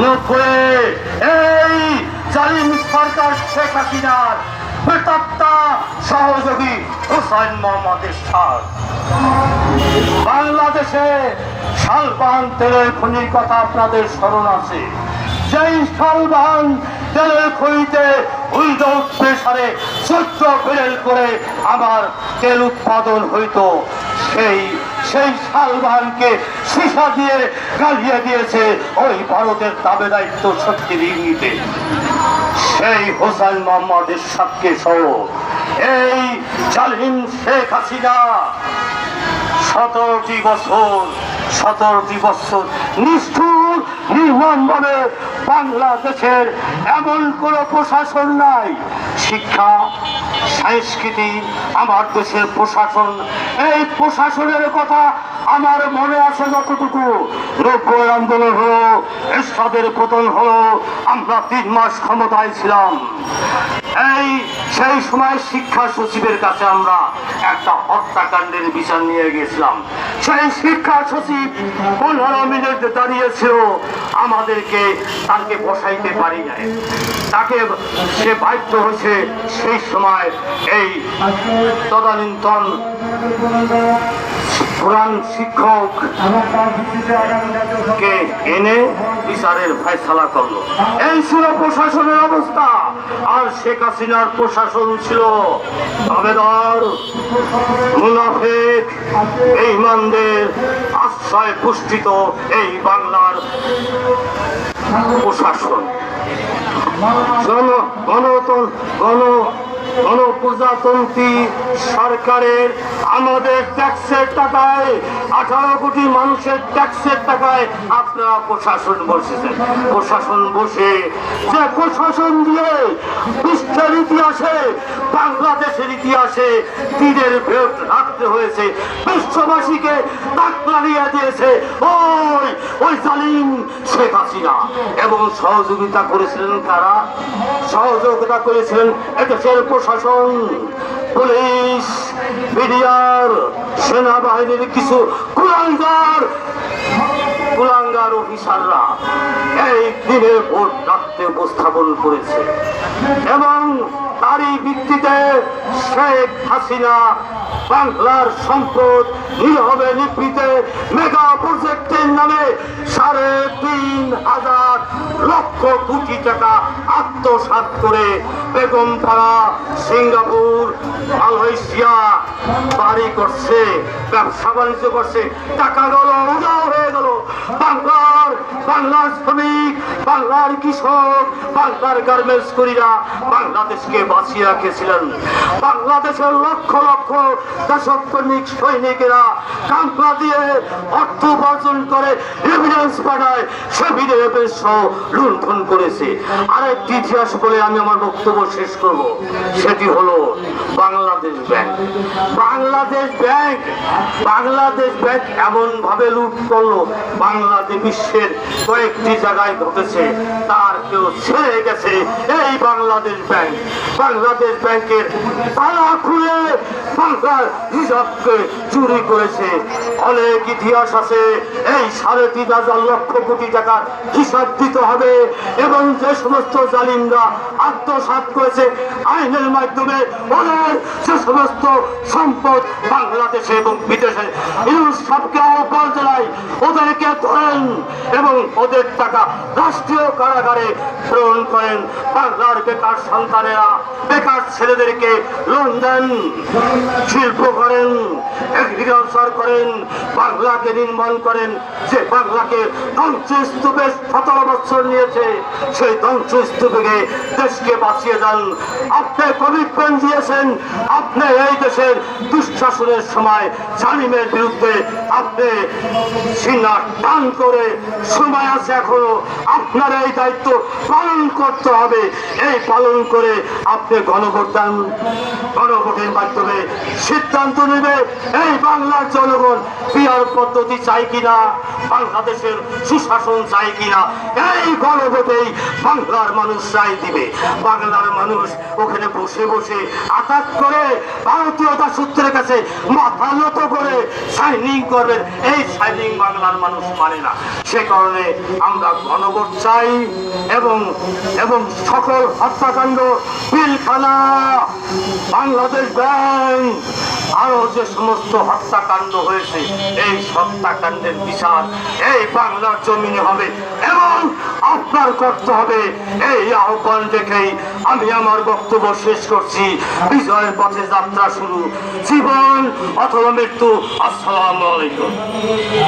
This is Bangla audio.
নব্বই এই জালিম সরকার শেখ হাসিনার প্রেতাত্মা সহযোগী হুসাইন মোহাম্মদের সাথ বাংলাদেশে শালবান তেলের খনির কথা আপনাদের স্মরণ আছে। সেই শালবান তেলের খনিতে উইদাউট প্রেসারে চোদ্দ বেরেল করে আমার তেল উৎপাদন হইতো, সেই সেই শালবানকে সীসা দিয়ে গালিয়ে দিয়েছে। ওই ভারতের দাবে দায়িত্ব শক্তির ইঙ্গিতে সেই হোসেন মোহাম্মদ ইসাককে সহ এই জালিম শেখ হাসিনা সতেরোটি বছর সতেরোটি বছর নিষ্ঠুর নির্মমভাবে বাংলাদেশের এমন কোনো প্রশাসন নাই। শিক্ষা সংস্কৃতি আমার দেশের প্রশাসন এই প্রশাসনের কথা আমার মনে আছে যতটুকু নব্বই আন্দোলন হলো এরশাদের পতন হলো, আমরা তিন মাস ক্ষমতায় ছিলাম। এই সেই সময় শিক্ষা সচিবের কাছে আমরা একটা হত্যাকাণ্ডের বিচার নিয়ে গেছিলাম। সেই শিক্ষা সচিব পনেরো মিনিট দাঁড়িয়েছিল আমাদেরকে তাকে বসাইতে পারি নাই। তাকে সে বাধ্য হয়েছে সেই সময় এই তদানীন্তন পুরান শিক্ষক কে এনে বিচারের ফয়সালা করল। এই ছিল প্রশাসনের অবস্থা। আর শেখ হাসিনার প্রশাসন ছিল আবেদর, মুনাফেক, বেঈমানদের আশ্রয় পুষ্টিত এই বাংলার প্রশাসন। জন গণতন্ত্র গণ গণপ্রজাতন্ত্রী সরকারের আমাদের ট্যাক্সের টাকায়, আঠারো কোটি মানুষের ট্যাক্সের টাকায় আপনারা প্রশাসন বসেছেন। প্রশাসন বসে যে প্রশাসন দিয়ে বিশ্বের ইতিহাসে, বাংলাদেশের ইতিহাসে তীরের ভেট রাখতে হয়েছে, বিশ্ববাসীকে তাক দিয়েছে। ওই ওই জালিম শেখ হাসিনা। এবং সহযোগিতা করেছিলেন তারা সহযোগিতা করেছিলেন এদেশের প্রশাসন, পুলিশ, মিডিয়ার, সেনাবাহিনীর কিছু কুলাঙ্গার। কুলাঙ্গার অফিসাররা এই দিনে ভোট রাখতে উপস্থাপন করেছে। এবং তারই ভিত্তিতে শেখ হাসিনা বাংলার সম্পদ নীরবে নিবৃতে মেগা প্রজেক্টের নামে সাড়ে তিন হাজার লক্ষ কোটি টাকা আত্মসাৎ করে বেগমপাড়া, সিঙ্গাপুর, মালয়েশিয়া বাড়ি করছে, ব্যবসা বাণিজ্য করছে, টাকা গেল উদাও হয়ে গেল। বাংলার বাংলার শ্রমিক, বাংলার কৃষক, বাংলার গার্মেন্টস করিরা বাংলাদেশকে বাঁচিয়ে রাখেছিলেন। বাংলাদেশের লক্ষ লক্ষ দেশপ্রেমিক সৈনিকেরা কামকা দিয়ে অর্থ উপার্জন করে এভিডেন্স পাঠায় সে এভিডেন্স লুণ্ঠন করেছে। আরেকটি ইতিহাস বলে আমি আমার বক্তব্য শেষ করব। সেটি হলো Bangladesh bank. Bangladesh bank Bangladesh bank এমন ভাবে লুট করল বাংলাদেশ বিশ্বের কয়েকটি জায়গায় ঘটেছে, তার কেউ ছেড়ে গেছে। এই বাংলাদেশ ব্যাংক, বাংলাদেশ ব্যাংকের তালা খুলে বাংলার হিসাবকে চুরি করেছে। অনেক ইতিহাস আছে, এই সাড়ে তিন হাজার লক্ষ কোটি টাকার হিসাব দিতে হবে এবং যে সমস্ত জালিমরা আত্মসাৎ করেছে, আইনের মাধ্যমে ওদের যে সমস্ত সম্পদ বাংলাদেশে এবং বিদেশে। ইউজ সবকে আহ্বান জানাই, ওদেরকে ধরেন এবং ওদের টাকা রাষ্ট্রীয় কারাগারে প্রেরণ করেন। বাংলার বেকার সন্তানেরা, বেকার ছেলেদেরকে লোন দেন, শিল্প করেন এগ্রিকালচার করেন, বাংলাকে নির্মাণ করেন। যে বাংলাকে ধ্বংসস্তূপে সতেরো বছর নিয়েছে, সেই ধ্বংসস্তূপে দেশকে বাঁচিয়ে যান আপনি কমিটমেন্ট দিয়েছেন, আপনি এই দেশের দুঃশাসনের সময় জালিমের বিরুদ্ধে আপনি সিনা টান করে সময় আছে এখনও। আপনার এই দায়িত্ব পালন করতে হবে। এই পালন করে আপনি গণভোটান গণভোটের মাধ্যমে সিদ্ধান্ত নেবে। এই বাংলার জনগণ পিয়ার পদ্ধতি চাই কিনা? বাংলাদেশের সুশাসন চাই কিনা? এই গণভোটেই বাংলার মানুষ রায় দিবে। বাংলার মানুষ ওখানে বসে বসে আঘাত করে, ভারতীয়তা সূত্রের কাছে মাথা নত করে সাইনিং করবেন। এই সাইনিং বাংলার মানুষ মানে না। সে কারণে আমরা গণভোট চাই এবং এবং সকল হত্যাকাণ্ড পিলখানা বাংলাদেশ ব্যাংক আরও যে সমস্ত হত্যাকাণ্ড হয়েছে, এই হত্যাকাণ্ডের বিচার এই বাংলার জমিনে হবে এবং আপনার করতে হবে। এই আহ্বান দেখেই আমি আমার বক্তব্য শেষ করছি। বিজয়ের পথে যাত্রা শুরু। জীবন অথবা মৃত্যু। আসসালামু আলাইকুম।